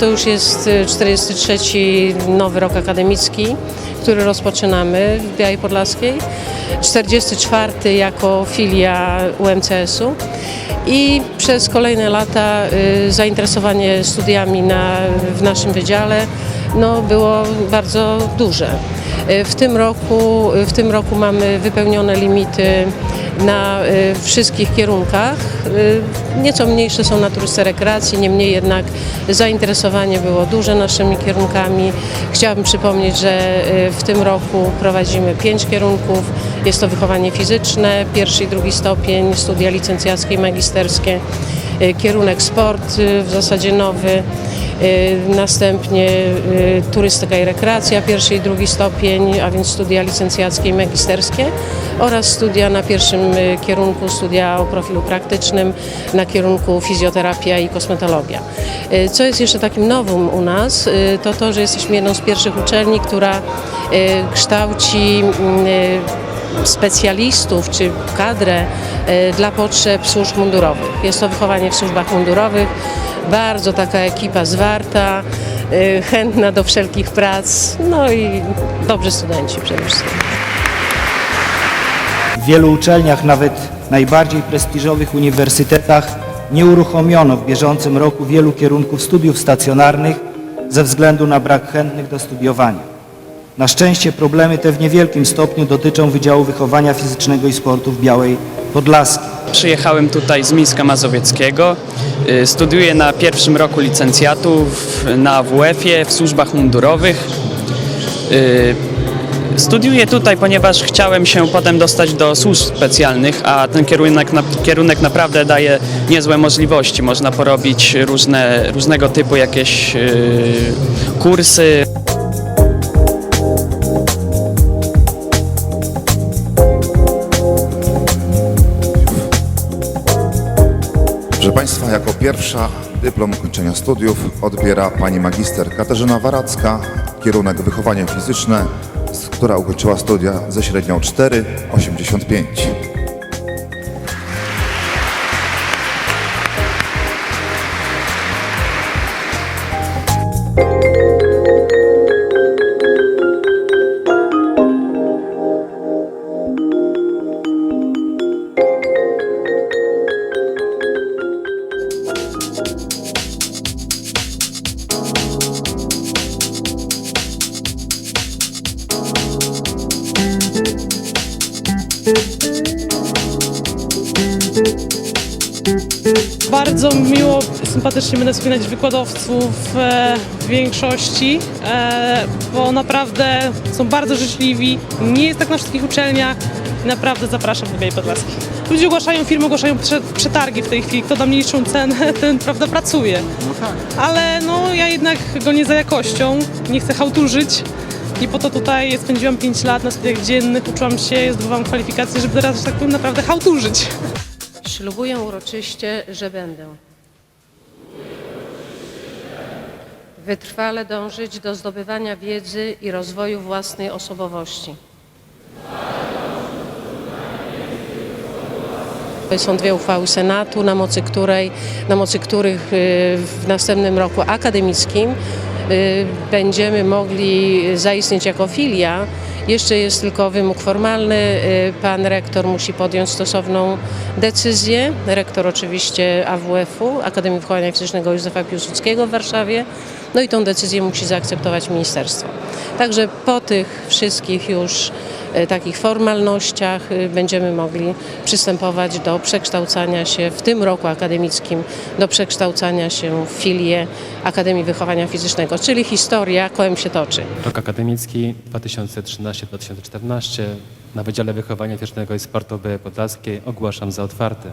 To już jest y, 43 nowy rok akademicki, który rozpoczynamy w Białej Podlaskiej. 44 jako filia UMCS-u i przez kolejne lata y, zainteresowanie studiami na, w naszym wydziale no, było bardzo duże. Y, W tym roku, w tym roku mamy wypełnione limity na y, wszystkich kierunkach. Y, Nieco mniejsze są na turystyce rekreacji, niemniej jednak zainteresowanie było duże naszymi kierunkami. Chciałabym przypomnieć, że y, w tym roku prowadzimy pięć kierunków. Jest to wychowanie fizyczne, pierwszy i drugi stopień, studia licencjackie i magisterskie, kierunek sport w zasadzie nowy, następnie y, turystyka i rekreacja, pierwszy i drugi stopień, a więc studia licencjackie i magisterskie oraz studia na pierwszym y, kierunku, studia o profilu praktycznym na kierunku fizjoterapia i kosmetologia. Y, Co jest jeszcze takim nowym u nas, y, to to, że jesteśmy jedną z pierwszych uczelni, która y, kształci y, specjalistów czy kadrę y, dla potrzeb służb mundurowych. Jest to wychowanie w służbach mundurowych, bardzo taka ekipa zwarta, y, chętna do wszelkich prac, no i dobrzy studenci przede wszystkim. W wielu uczelniach, nawet najbardziej prestiżowych uniwersytetach, nie uruchomiono w bieżącym roku wielu kierunków studiów stacjonarnych ze względu na brak chętnych do studiowania. Na szczęście problemy te w niewielkim stopniu dotyczą Wydziału Wychowania Fizycznego i Sportu w Białej Podlaskiej. Przyjechałem tutaj z Mińska Mazowieckiego. Y, Studiuję na pierwszym roku licencjatu na WF-ie w służbach mundurowych. Y, Studiuję tutaj, ponieważ chciałem się potem dostać do służb specjalnych, a ten kierunek, kierunek naprawdę daje niezłe możliwości. Można porobić różne, różnego typu jakieś y, kursy. Państwa, jako pierwsza dyplom ukończenia studiów odbiera pani magister Katarzyna Waracka, kierunek wychowanie fizyczne, która ukończyła studia ze średnią 4,85. Bardzo miło, sympatycznie będę wspominać wykładowców e, w większości, e, bo naprawdę są bardzo życzliwi. Nie jest tak na wszystkich uczelniach. Naprawdę zapraszam do Białej Podlaskiej. Ludzie ogłaszają, firmy ogłaszają prze, przetargi w tej chwili. Kto da mniejszą cenę, ten prawda pracuje. Ale no ja jednak gonię za jakością, nie chcę hałturzyć. I po to tutaj spędziłam 5 lat na studiach dziennych, uczyłam się, zdobywałam kwalifikacje, żeby teraz, że tak powiem, naprawdę hałturzyć. Ślubuję uroczyście, że będę wytrwale dążyć do zdobywania wiedzy i rozwoju własnej osobowości. Są dwie uchwały Senatu, na mocy, której, na mocy których y, w następnym roku akademickim y, będziemy mogli zaistnieć jako filia. Jeszcze jest tylko wymóg formalny. y, Pan rektor musi podjąć stosowną decyzję. Rektor oczywiście AWF-u, Akademii Wychowania Fizycznego Józefa Piłsudskiego w Warszawie. No i tą decyzję musi zaakceptować ministerstwo. Także po tych wszystkich już takich formalnościach y, będziemy mogli przystępować do przekształcania się w tym roku akademickim, do przekształcania się w filię Akademii Wychowania Fizycznego, czyli historia kołem się toczy. Rok akademicki 2013-2014 na Wydziale Wychowania Fizycznego i Sportu Podlaskiej ogłaszam za otwarty.